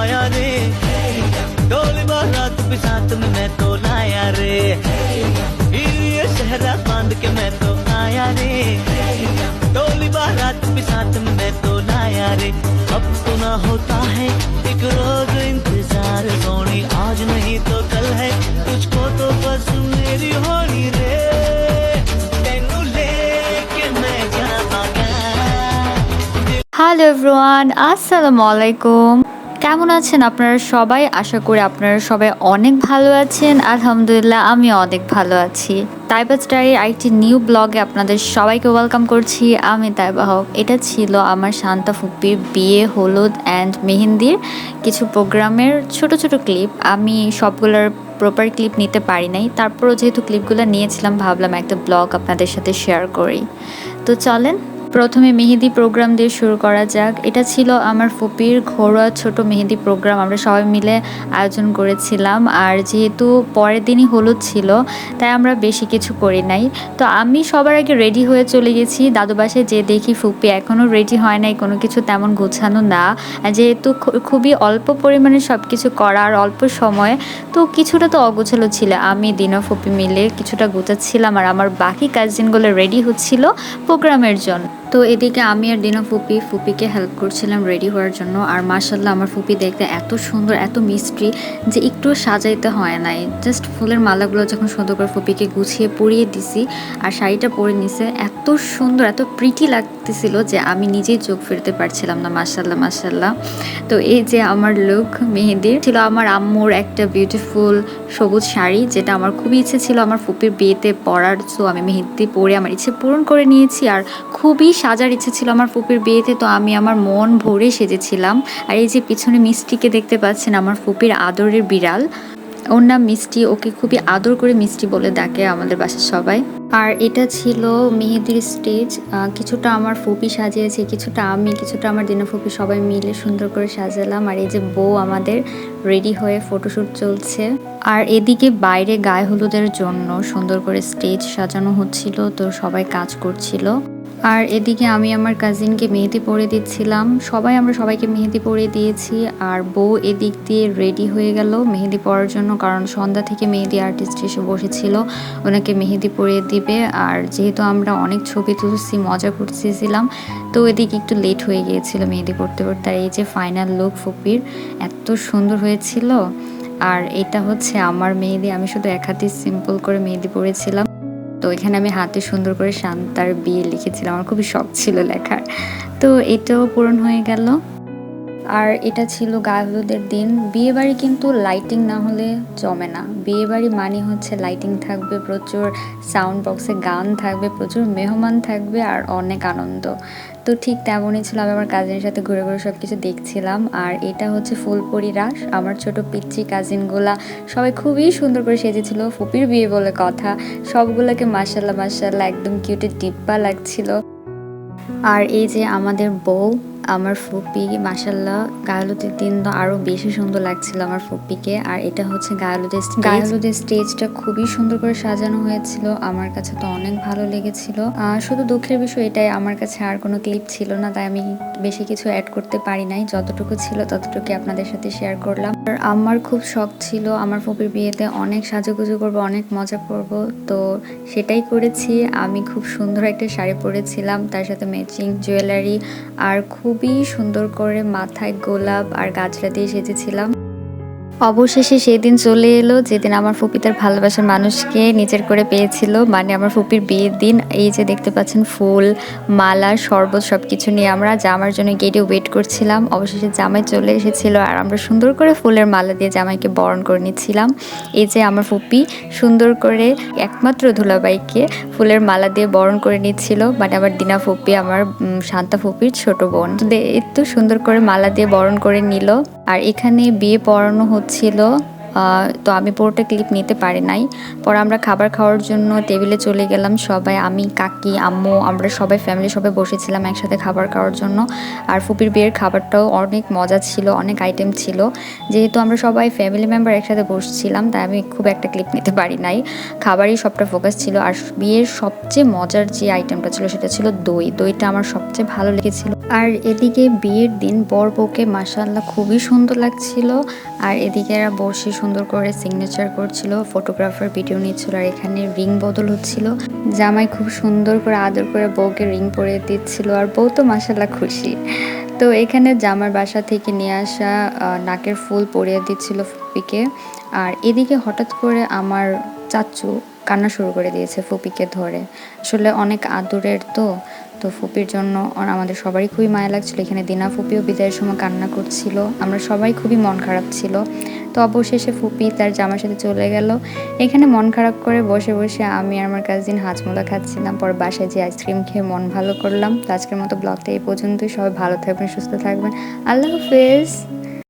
माया रे। डोली बारा तू भी साथ में मैं तो लाया रे। ये शहरा बाँध के मैं तो आया रे। डोली बारा तू भी साथ में मैं तो लाया रे। अब तो ना होता है, एक रोज इंतज़ार। सोनी आज नहीं तो कल है, तुझको तो बस मेरी होनी रे। हेलो एवरीवन अस्सलाम वालेकुम কেমন আছেন আপনারা সবাই? আশা করি আপনারা সবাই অনেক ভালো আছেন। আলহামদুলিল্লাহ আমি অনেক ভালো আছি। তাইবা স্টারের আরেকটি নিউ ব্লগে আপনাদের সবাইকে ওয়েলকাম করছি। আমি তাইবা হক। এটা ছিল আমার শান্তা ফুপির বিয়ে হলুদ অ্যান্ড মেহেন্দির কিছু প্রোগ্রামের ছোট ছোট ক্লিপ। আমি সবগুলোর প্রপার ক্লিপ নিতে পারি নাই। তারপরও যেহেতু ক্লিপগুলো নিয়েছিলাম, ভাবলাম একটা ব্লগ আপনাদের সাথে শেয়ার করি। তো চলেন প্রথমে মেহেদি প্রোগ্রাম দিয়ে শুরু করা যাক। এটা ছিল আমার ফুপির ঘরোয়া ছোট মেহেদি প্রোগ্রাম আমরা সবাই মিলে আয়োজন করেছিলাম। আর যেহেতু পরের দিনই হলুদ ছিল, তাই আমরা বেশি কিছু করি নাই। তো আমি সবার আগে রেডি হয়ে চলে গেছি। দাদু বাসায় যে দেখি ফুপি এখনও রেডি হয় নাই, কোনো কিছু তেমন গোছানো না। যেহেতু খুবই অল্প পরিমাণে সব কিছু করা আর অল্প সময়ে, তো কিছুটা তো অগোছালো ছিল। আমি, দিনা, ফুপি মিলে কিছুটা গোছাচ্ছিলাম। আর আমার বাকি কাজিনগুলো রেডি হচ্ছিল প্রোগ্রামের জন্য। তো এদিকে আমি আর দিনা ফুপি, ফুপিকে হেল্প করছিলাম রেডি হওয়ার জন্য। আর মাসাল্লাহ আমার ফুপি দেখতে এত সুন্দর, এত মিষ্টি যে একটু সাজাইতে হয় নাই। জাস্ট ফুলের মালাগুলো যখন সুন্দর করে ফুপিকে গুছিয়ে পরিয়ে দিছি আর শাড়িটা পরে নিছে, এত সুন্দর, এত প্রিটি লাগতেছিল যে আমি নিজেই চোখ ফিরতে পারছিলাম না মাসাল্লাহ মাসাল্লাহ তো এই যে আমার লুক মেহেদির, ছিল আমার আম্মুর একটা বিউটিফুল সবুজ শাড়ি, যেটা আমার খুবই ইচ্ছে ছিল আমার ফুপির বিয়েতে পরার। সো আমি মেহেদি পরে আমার ইচ্ছে পূরণ করে নিয়েছি আর খুবই সাজার ইচ্ছে ছিল আমার ফুপির বিয়েতে, তো আমি আমার মন ভরে সেজেছিলাম। আর এই যে পিছনে মিষ্টিকে দেখতে পাচ্ছেন আমার ফুপির আদরের বিড়াল, ওর নাম মিষ্টি, ওকে খুবই আদর করে মিষ্টি বলে ডাকে আমাদের বাসার সবাই। আর এটা ছিল মেহেদির স্টেজ কিছুটা আমার ফুপি সাজিয়েছে, কিছুটা আমি, কিছুটা আমার দিনা ফুপি সবাই মিলে সুন্দর করে সাজালাম। আর এই যে বউ আমাদের রেডি হয়ে ফটোশ্যুট চলছে। আর এদিকে বাইরে গায়ে হলুদের জন্য সুন্দর করে স্টেজ সাজানো হচ্ছিল, তো সবাই কাজ করছিল। আর এদিকে আমি আমার কাজিনকে মেহেদি পরে দিচ্ছিলাম। সবাই, আমরা সবাইকে মেহেদি পরে দিয়েছি। আর বউ এদিক দিয়ে রেডি হয়ে গেল মেহেদি পরার জন্য, কারণ সন্ধ্যা থেকে মেহেদি আর্টিস্ট এসে বসেছিল। ওনাকে মেহেদি পরিয়ে দিবে। আর যেহেতু আমরা অনেক ছবি তুলছি, মজা করতেছিলাম, তো এদিকে একটু লেট হয়ে গিয়েছিল মেহেদি পড়তে পড়তে আর এই যে ফাইনাল লুক ফুপির, এত সুন্দর হয়েছিল। আর এটা হচ্ছে আমার মেহেদি। আমি শুধু এক হাতে সিম্পল করে মেহেদি পরেছিলাম। তো এখানে আমি হাতে সুন্দর করে শান্তার বিয়ে লিখেছিলাম। আমার খুবই শখ ছিল লেখার। তো এটাও পূরণ হয়ে গেল। আর এটা ছিল গায়ে দিন। বিয়ে বাড়ি কিন্তু লাইটিং না হলে জমে না। বিয়ে বাড়ি মানে হচ্ছে লাইটিং থাকবে, প্রচুর সাউন্ড বক্সে গান থাকবে, প্রচুর মেহমান থাকবে আর অনেক আনন্দ। তো ঠিক তেমনই ছিল, আমি আমার কাজিনের সাথে ঘুরে ঘুরে সব কিছু দেখছিলাম। আর এটা হচ্ছে ফুলপরি রাস। আমার ছোট পিচ্ছি কাজিনগুলা সবাই খুবই সুন্দর করে সেজেছিল, ফুপির বিয়ে বলে কথা। সবগুলোকে মাসাল্লাহ মাসাল্লাহ একদম কিউটে ডিব্বা লাগছিল। আর এই যে আমাদের বউ আমার ফুপি মাসাল্লাহ গায়লুদের দিন তো আরও বেশি সুন্দর লাগছিল আমার ফুপিকে। আর এটা হচ্ছে গায়লুদের গায়লুদের স্টেজটা খুবই সুন্দর করে সাজানো হয়েছিল। আমার কাছে তো অনেক ভালো লেগেছিল। শুধু দুঃখের বিষয় এটাই আমার কাছে আর কোনো ক্লিপ ছিল না তাই আমি বেশি কিছু অ্যাড করতে পারি নাই। যতটুকু ছিল ততটুকু আপনাদের সাথে শেয়ার করলাম। আর আমার খুব শখ ছিল আমার ফুপির বিয়েতে অনেক সাজুগুজু করব অনেক মজা করব। তো সেটাই করেছি। আমি খুব সুন্দর একটা শাড়ি পরেছিলাম তার সাথে ম্যাচিং জুয়েলারি আর খুবই সুন্দর করে মাথায় গোলাপ আর গাছরা দিয়ে সেজেছিলাম। অবশেষে সেই দিন চলে এলো, যেদিন আমার ফুপি তার ভালোবাসার মানুষকে নিজের করে পেয়েছিল মানে আমার ফুপির বিয়ের দিন। এই যে দেখতে পাচ্ছেন, ফুল, মালা, শরবত সব কিছু নিয়ে আমরা জামার জন্য গেটে ওয়েট করছিলাম। অবশেষে জামাই চলে এসেছিল আর আমরা সুন্দর করে ফুলের মালা দিয়ে জামাইকে বরণ করে নিচ্ছিলাম। এই যে আমার ফুপি সুন্দর করে একমাত্র ধুলাবাইকে ফুলের মালা দিয়ে বরণ করে নিচ্ছিল মানে আমার দিনা ফুপি, আমার শান্তা ফুপির ছোট বোন। এত সুন্দর করে মালা দিয়ে বরণ করে নিল। আর এখানে বিয়ে পড়ানো হচ্ছিল তো আমি পুরোটা ক্লিপ নিতে পারি নাই। পরে আমরা খাবার খাওয়ার জন্য টেবিলে চলে গেলাম সবাই, আমি, কাকি, আম্মু, আমরা সবাই ফ্যামিলি সবাই বসেছিলাম একসাথে খাবার খাওয়ার জন্য। আর ফুপির বিয়ের খাবারটাও অনেক মজা ছিল, অনেক আইটেম ছিল। যেহেতু আমরা সবাই ফ্যামিলি মেম্বার একসাথে বসছিলাম, তাই আমি খুব একটা ক্লিপ নিতে পারি নাই। খাবারই সবটা ফোকাস ছিল। আর বিয়ের সবচেয়ে মজার যে আইটেমটা ছিল, সেটা ছিল দই। দইটা আমার সবচেয়ে ভালো লেগেছিল। আর এদিকে বিয়ের দিন বর বউকে মাসাল্লাহ খুবই সুন্দর লাগছিল। আর এদিকে এরা বসে সুন্দর করে সিগনেচার করছিল ফটোগ্রাফার ভিডিও নিচ্ছিল, আর এখানে রিং বদল হচ্ছিল। জামাই খুব সুন্দর করে আদর করে বউকে রিং পরিয়ে দিচ্ছিল, আর বউ তো মাসাল্লাহ খুশি। তো এখানে জামার বাসা থেকে নিয়ে আসা নাকের ফুল পরিয়ে দিচ্ছিল ফুপিকে। আর এদিকে হঠাৎ করে আমার চাচু কান্না শুরু করে দিয়েছে ফুপিকে ধরে। আসলে অনেক আদরের তো তো ফুপির জন্য আর আমাদের সবারই খুবই মায়া লাগছিল। এখানে দিনা ফুপিও বিদায়ের সময় কান্না করছিল। আমরা সবাই খুবই মন খারাপ ছিল। তো অবশেষে ফুপি তার জামার সাথে চলে গেল। এখানে মন খারাপ করে বসে বসে আমি আর আমার কাজিন হাজমোলা খাচ্ছিলাম। পর বাসায় যে আইসক্রিম খেয়ে মন ভালো করলাম। তো আজকের মতো ব্লগটা এই পর্যন্তই। সবাই ভালো থাকবেন, সুস্থ থাকবেন। আল্লাহ হাফেজ।